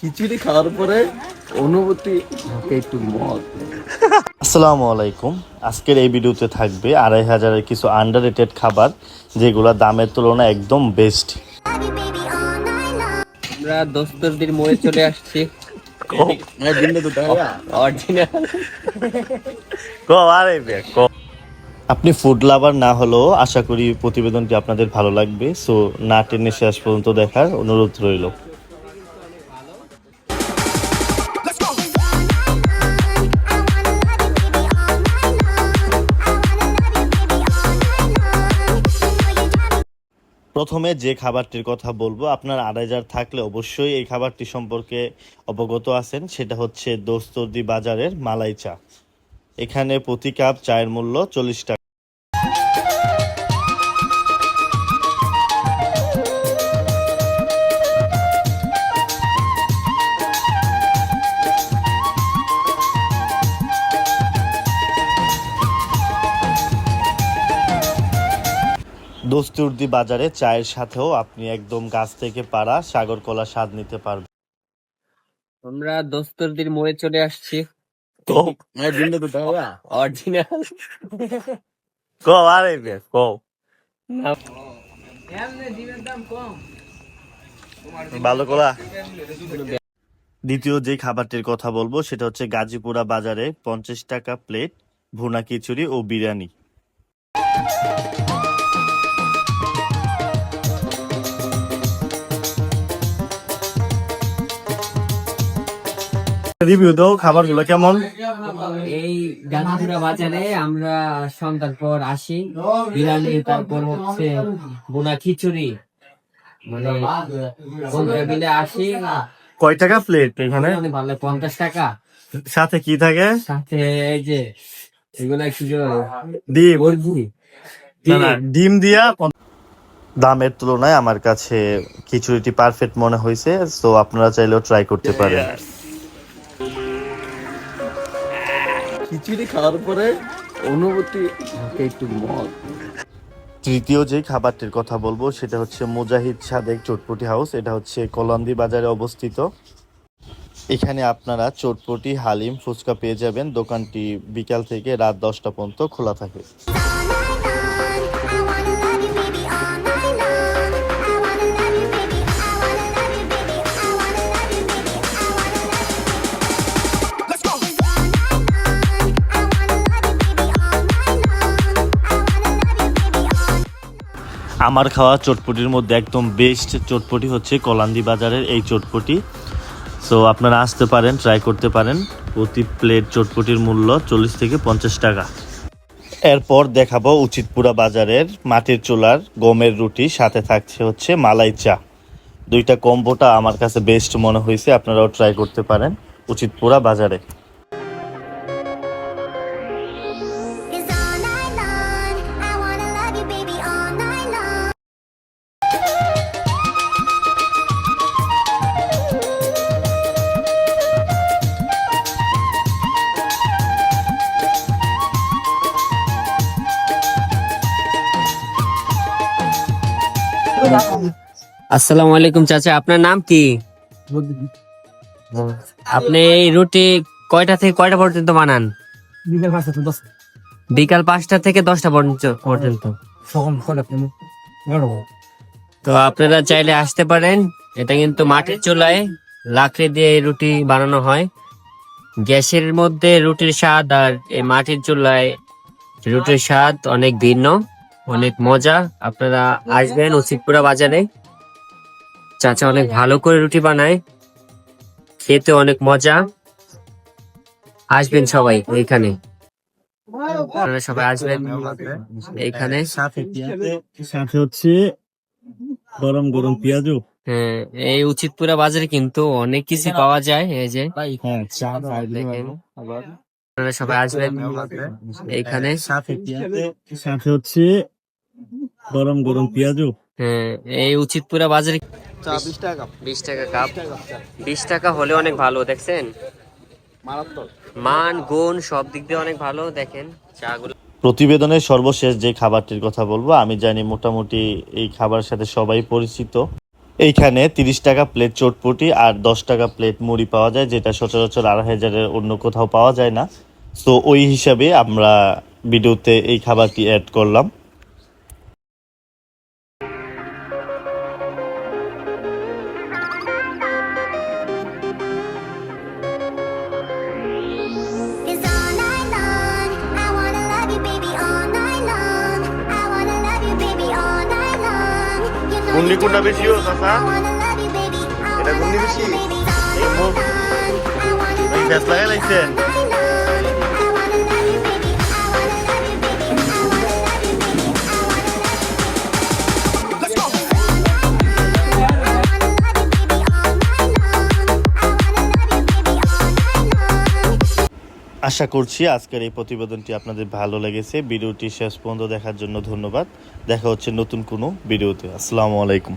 খিচুড়ি খাওয়ার পরে অনুভূতি একটু মদ আসসালামু আলাইকুম। আজকের এই ভিডিওতে থাকবে আড়াই হাজারের কিছু আন্ডার খাবার যেগুলো দামের তুলনায় একদম বেস্ট আমরা দোস্তরদের মোড়ে চলে আসছি। আপনি ফুড লাভার না হলেও আশা করি প্রতিবেদনটি আপনাদের ভালো লাগবে সো না টেনে শেষ পর্যন্ত দেখার অনুরোধ রইল। প্রথমে যে খাবারটির কথা বলব, আপনার আড়াইজার থাকলে অবশ্যই এই খাবারটি সম্পর্কে অবগত আছেন। সেটা হচ্ছে দোস্তর্দি বাজারের মালাই চা। এখানে প্রতি কাপ চায়ের মূল্য চল্লিশ টাকা। দোস্তুর্দি বাজারে চায়ের সাথেও আপনি একদম গাছ থেকে পাড়া সাগর কলা স্বাদ নিতে পারবেন। আমরা দোস্তরদের মোড়ে চলে আসছি। অরিজিনাল ভালো কলা। দ্বিতীয় যে খাবারটির কথা বলব সেটা হচ্ছে গাজীপুরা বাজারে পঞ্চাশ টাকা প্লেট ভুনা খিচুড়ি ও বিরিয়ানি। রিভিউ দাও খাবারগুলো কেমন? এই বাজারে আমরা সন্ধ্যার পর আসি। বিরিয়ানি তারপর হচ্ছে বোনা খিচুড়ি। মানে বন্ধুরা মিলে আসি। কয় টাকা প্লেট এখানে? ভালো পঞ্চাশ টাকা। সাথে কি থাকে? সাথে এই যে এগুলো একটু ডিম। ডিম দিয়া দামের তুলনায় আমার কাছে খিচুড়িটি পারফেক্ট মনে হয়েছে তো আপনারা চাইলেও ট্রাই করতে পারেন। খিচুড়ি খাওয়ার পরে অনুভূতি একটু মদ তৃতীয় যে খাবারটির কথা বলব, সেটা হচ্ছে মুজাহিদ সাদেক চটপটি হাউস। এটা হচ্ছে কলান্দি বাজারে অবস্থিত। এখানে আপনারা চটপটি, হালিম, ফুচকা পেয়ে যাবেন। দোকানটি বিকাল থেকে রাত দশটা পর্যন্ত খোলা থাকে। আমার খাওয়া চটপটির মধ্যে একদম বেস্ট চটপটি হচ্ছে কলান্দি বাজারের এই চটপটি। সো আপনারা আসতে পারেন ট্রাই করতে পারেন। প্রতি প্লেট চটপটির মূল্য চল্লিশ থেকে পঞ্চাশ টাকা। এরপর দেখাবো উচিতপুরা বাজারের মাটির চুলার গমের রুটি, সাথে থাকছে হচ্ছে মালাই চা। দুইটা কম্বোটা আমার কাছে বেস্ট মনে হয়েছে, আপনারাও ট্রাই করতে পারেন উচিতপুরা বাজারে। আসসালামু আলাইকুম চাচা আপনার নাম কি? আপনি এই রুটি কয়টা থেকে কয়টা পর্যন্ত বানান? বিকেল পাঁচটা থেকে দশটা। পর্যন্ত তো আপনারা চাইলে আসতে পারেন এটা কিন্তু মাটির চুলায় লাকড়ি দিয়ে এই রুটি বানানো হয়। গ্যাসের মধ্যে রুটির স্বাদ আর এই মাটির চুলায় রুটির স্বাদ অনেক ভিন্ন অনেক মজা। আপনারা আসবেন উচিতপুরা বাজারে। চাচা অনেক ভালো করে রুটি বানায়। খেতে অনেক মজা। আসবেন সবাই এইখানে আপনারা সবাই আসবেন এইখানে সাথে হচ্ছে গরম গরম পেঁয়াজও। হ্যাঁ এই উচিতপুরা বাজারে কিন্তু অনেক কিছু পাওয়া যায় এই যে। হ্যাঁ আপনারা সবাই আসবেন এইখানে সাথে হচ্ছে গরম গরম পেঁয়াজও। হ্যাঁ এই উচিতপুরা বাজারে চা 20 টাকা কাপ। 20 টাকা হলে অনেক ভালো দেখছেন? মান গুণ সব দিক দিয়ে অনেক ভালো দেখেন। চাগুলো প্রতিবেদনের সর্বশেষ যে খাবারটির কথা বলব আমি জানি মোটামুটি এই খাবারের সাথে সবাই পরিচিত। এইখানে তিরিশ টাকা প্লেট চটপটি আর দশ টাকা প্লেট মুড়ি পাওয়া যায় যেটা সচরাচর আড়াই হাজারের অন্য কোথাও পাওয়া যায় না। তো ওই হিসাবে আমরা ভিডিওতে এই খাবারটি অ্যাড করলাম। গুন্ডি কুন্ডা বেশি ও চাচা এটা গুন্ডি বেশি? এই মুখ এই ব্যাস লাগাই লাগছে আশা করছি আজকের এই প্রতিবেদনটি আপনাদের ভালো লেগেছে। ভিডিওটি শেষ পর্যন্ত দেখার জন্য ধন্যবাদ। দেখা হচ্ছে নতুন কোনো ভিডিওতে। আসসালামু আলাইকুম।